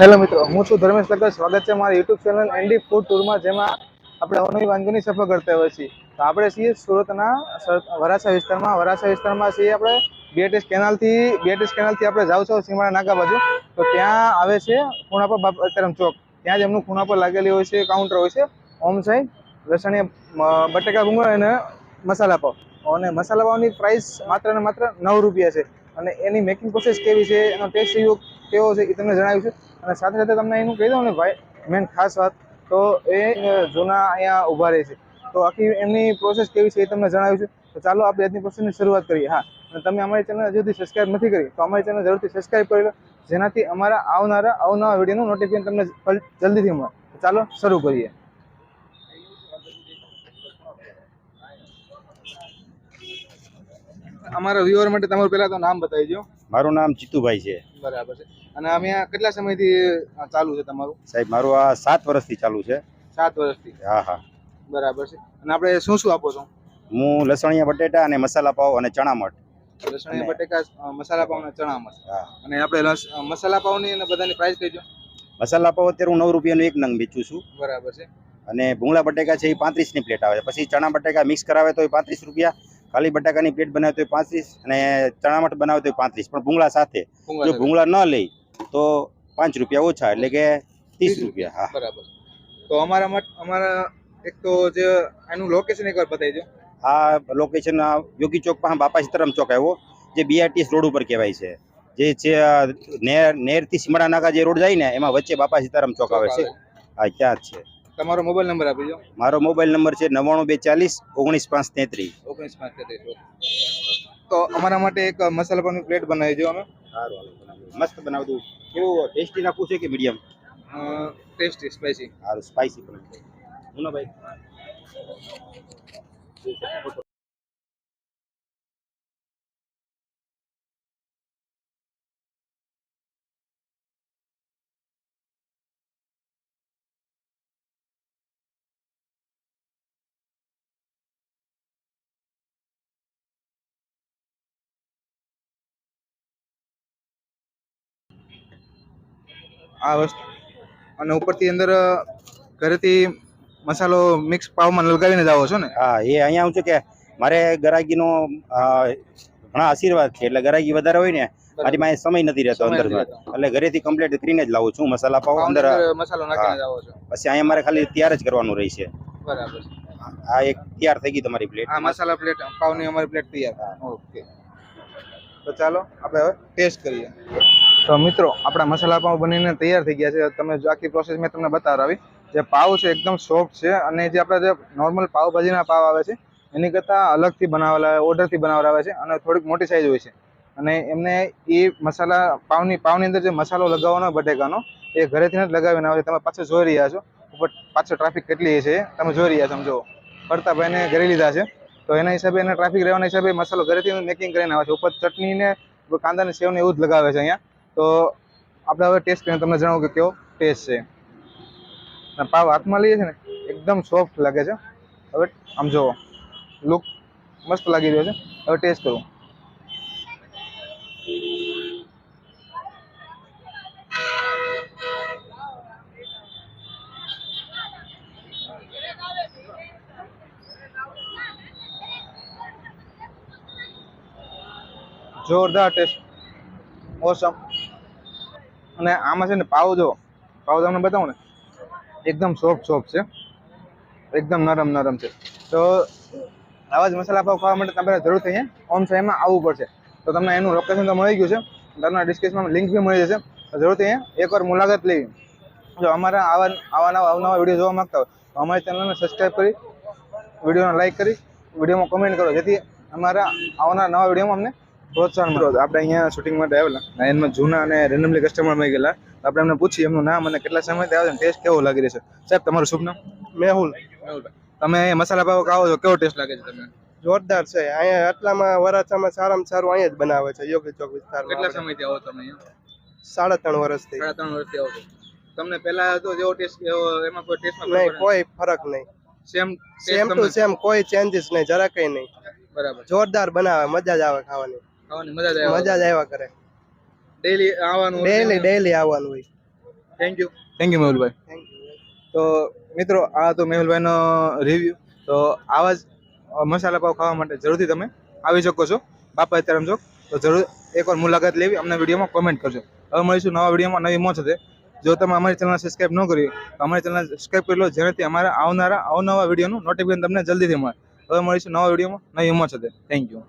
Hello મિત્રો, હું છું ધર્મેશ લગર સ્વાગત છે મારી યુટ્યુબ ચેનલ એન્ડી ફૂડ ટૂરમાં, જેમાં આપણે અવનવી વાનગીની સફર કરતા હોઈએ છીએ. તો આપણે છીએ સુરતના સર- વરાછા વિસ્તારમાં. વરાછા વિસ્તારમાં છીએ આપણે બીએટીએસ કેનાલથી બીએટીએસ કેનાલથી આપણે જાઉં છો સીમાડા નાકા બાજુ. તો ત્યાં આવે છે ખૂણા પર બાપાતરમ ચોક. ત્યાં જ એમનું ખૂણા પર લાગેલી હોય છે, કાઉન્ટર હોય છે. ઓમ સાઈ, લસણીયા બટેકા ભૂંગળા અને મસાલા પાવ. અને મસાલા પાવની પ્રાઇસ માત્ર ને માત્ર નવ રૂપિયા છે. અને એની મેકિંગ પ્રોસેસ કેવી છે, એનો ટેસ્ટ કેવો કેવો છે એ તમને જણાવ્યું છે અને સાથે સાથે તમને એનું કહી દઉં ને ભાઈ મેન ખાસ વાત તો એ જૂના અહીંયા ઊભા રહે છે. તો આખી એમની પ્રોસેસ કેવી છે એ તમને જણાવ્યું છે તો ચાલો આપણે આજની પ્રોસેસની શરૂઆત કરીએ. હા, અને તમે અમારી ચેનલ હજુ સુધી સબસ્ક્રાઇબ નથી કરી, તો અમારી ચેનલ જરૂરથી સબસ્ક્રાઈબ કરી લો. જેનાથી અમારા આવનારા અવનવા વિડીયોનું નોટિફિકેશન તમને જલ્દીથી મળે. ચાલો શરૂ કરીએ. અમારા વ્યુઅર માટે તમારું પહેલાં તો નામ બતાવી દો મારું નામ જીતુભાઈ છે. બરાબર છે. અને અમે આ કેટલા સમયથી ચાલુ છે તમારું? સાહેબ મારું આ સાત વર્ષથી ચાલુ છે. સાત વર્ષથી? હા હા. બરાબર છે. અને આપણે શું શું આપો છો? હું લસણીયા બટેટા અને મસાલા પાવ અને ચણા મઠ. લસણીયા બટેકા મસાલા પાવ અને ચણા મઠ. હા. અને આપણે મસાલા પાવની અને બધાની પ્રાઇસ કહીજો મસાલા પાવ અત્યારે હું નવ રૂપિયાનું એક નંગ વેચું છું. બરાબર છે. અને ભૂંગળા બટેકા છે એ પાંત્રીસની પ્લેટ આવે છે. પછી ચણા બટેકા મિક્સ કરાવે તો એ પાંત્રીસ રૂપિયા. ખાલી બટાકાની પ્લેટ બનાવે તો પાંત્રીસ અને ચણામઠ બનાવે તો પાંત્રીસ પણ ભૂંગળા સાથે. જો ભૂંગળા ન લઈ તો પાંચ રૂપિયા ઓછા એટલે કે ત્રીસ રૂપિયા હા. બરાબર. તો અમારા અમારા એક તો જે એનું લોકેશન એકવાર બતાવી દો. આ લોકેશન યોગી ચોક પાસે બાપા સીતારામ ચોક આવ્યો જે બીઆરટીએસ રોડ ઉપર કહેવાય છે. જે છે નેર નેરથી સીમડા નાકા જે રોડ જાય ને એમાં વચ્ચે બાપા સીતારામ ચોક આવે છે. હા ત્યાં જ છે. તમારો મોબાઈલ નંબર આપી દો. મારો મોબાઈલ નંબર છે નવ્વાણું બે ચાલીસ ઓગણીસ પાંચ તેત્રીસ. ઓગણીસ પાંચ તેત્રીસ તો અમારા માટે એક મસાલા પાવની પ્લેટ બનાવી દો અમે. સારું મસ્ત બનાવી દઉં. કેવું ટેસ્ટી રાખવું છે કે મીડિયમ? ટેસ્ટી સ્પાઈસી સારું સ્પાઇસી પણ. હું આ વસ્તુ. અને ઉપરથી અંદર ઘરેથી મસાલો મિક્સ પાવમાં લગાવીને જ આવો છો ને? હા એ અહીંયા હું છું કે મારે ગરાગીનો ઘણા આશીર્વાદ છે. એટલે ગરાગી વધારે હોય ને મારી પાસે સમય નથી રહેતો. અંદર એટલે ઘરેથી કમ્પ્લીટ કરીને જ લાવું છું મસાલા પાવ અંદર. મસાલો નાખીને જ આવો છો. પછી અહીંયા મારે ખાલી તૈયાર જ કરવાનું રહેશે બરાબર. આ એક તૈયાર થઈ ગઈ તમારી પ્લેટ આ મસાલા પ્લેટ પાવની અમારી પ્લેટ તૈયાર. ઓકે. તો ચાલો આપણે હવે ટેસ્ટ કરીએ. તો મિત્રો, આપણા મસાલા પાઉં બનીને તૈયાર થઈ ગયા છે. તમે જો આખી પ્રોસેસ મેં તમને બતાવી જે પાવ છે, એકદમ સોફ્ટ છે અને જે આપણા જે નોર્મલ પાવભાજીના પાવ આવે છે, એની કરતાં અલગથી બનાવેલા, ઓર્ડરથી બનાવેલા આવે છે અને થોડીક મોટી સાઇઝ હોય છે. અને એમને એ મસાલા પાવની પાવની અંદર જે મસાલો લગાવવાનો બટેકાનો, એ ઘરેથી જ લગાવીને આવે છે તમે પાછળ જોઈ રહ્યા છો. ઉપર પાછળ ટ્રાફિક કેટલી છે, તમે જોઈ રહ્યા છો સમજો ફરતા ભાઈને ઘરે લીધા છે. તો એના હિસાબે એને ટ્રાફિક રહેવાના હિસાબે મસાલો ઘરેથી મેકિંગ કરીને આવે છે. ઉપર ચટણીને, કાંદાને સેવને સેવ એવું જ લગાવે છે અહીંયા. તો આપણે હવે ટેસ્ટ કરીને તમને જણાવું કે કેવો ટેસ્ટ છે. અને પાવ હાથમાં લઈએ છે ને, એકદમ સોફ્ટ લાગે છે. હવે આમ જુઓ લુક મસ્ત લાગી રહ્યો છે. હવે ટેસ્ટ કરું. જોરદાર ટેસ્ટ ઓસમ અને આમાં છે ને પાવ જો પાવ તમને બતાવું ને, એકદમ સોફ્ટ સોફ્ટ છે. એકદમ નરમ નરમ છે. તો આવા જ મસાલા પાવ ખાવા માટે તમારે જરૂરથી થઈ ઓમ સાહેબમાં આવવું પડશે. તો તમને એનું લોકેશન તો મળી ગયું છે. તમને ડિસ્ક્રિપ્શનમાં લિંક બી મળી જશે. જરૂરથી એકવાર મુલાકાત લેવી. જો અમારા આવા આવા નવા અવનવા વીડિયો જોવા માંગતા હોય, તો અમારી ચેનલને સબસ્ક્રાઈબ કરી વિડીયોને લાઇક કરી વિડીયોમાં કોમેન્ટ કરો. જેથી અમારા આવનારા નવા વિડીયોમાં અમને પ્રોત્સાહન આપણે અહીંયા શૂટિંગ માટે આવેલા. એમાં જૂના અને રેન્ડમલી કસ્ટમર મળી ગયેલા. આપણે એમને પૂછીએ એમનું નામ અને કેટલા સમયથી આવે છે ટેસ્ટ કેવો લાગી રહ્યો છે. સાહેબ તમારું શુભ નામ? મેહુલ. તમે મસાલા પાવ ખાવો છો કેવો ટેસ્ટ લાગે છે તમને? જોરદાર છે. અહીંયા આટલામાં વરાછામાં સારામાં સારું અહીંયા જ બનાવે છે યોગી ચોક વિસ્તારમાં કેટલા સમયથી આવો તમે સાડા ત્રણ વર્ષથી. સાડા ત્રણ વર્ષથી આવો છો. તમને પહેલા હતો જેવો ટેસ્ટ એમાં કોઈ ટેસ્ટ નહીં કોઈ ફરક નહીં. સેમ સેમ ટુ સેમ કોઈ ચેન્જીસ નહીં જરા કઈ નહીં. બરાબર. જોરદાર બનાવે મજા જ આવે ખાવાની. ખાવાની મજા જ મજા જ આવ્યા કરે. ડેલી આવવાનું ડેલી ડેલી આવવાનું હોય. થેન્ક યુ થેન્ક યુ મેહુલભાઈ તો મિત્રો આ તો મેહુલભાઈનો રિવ્યુ તો આવા જ મસાલા પાવ ખાવા માટે જરૂરથી તમે આવી શકો છો. બાપા અત્યારે ચોક તો જરૂર એકવાર મુલાકાત લેવી. અમને વિડીયોમાં કોમેન્ટ કરજો. હવે મળીશું નવા વિડીયોમાં. નવી મોજ સાથે. જો તમે અમારી ચેનલ સબસ્ક્રાઈબ ન કરી તો અમારી ચેનલ સબસ્ક્રાઈબ કરી લો. જેનાથી અમારા આવનારા અવનવા વિડીયોનું નોટિફિકેશન તમને જલ્દીથી મળે. હવે મળીશું નવા વિડીયોમાં. નવી મોજ સાથે. Thank you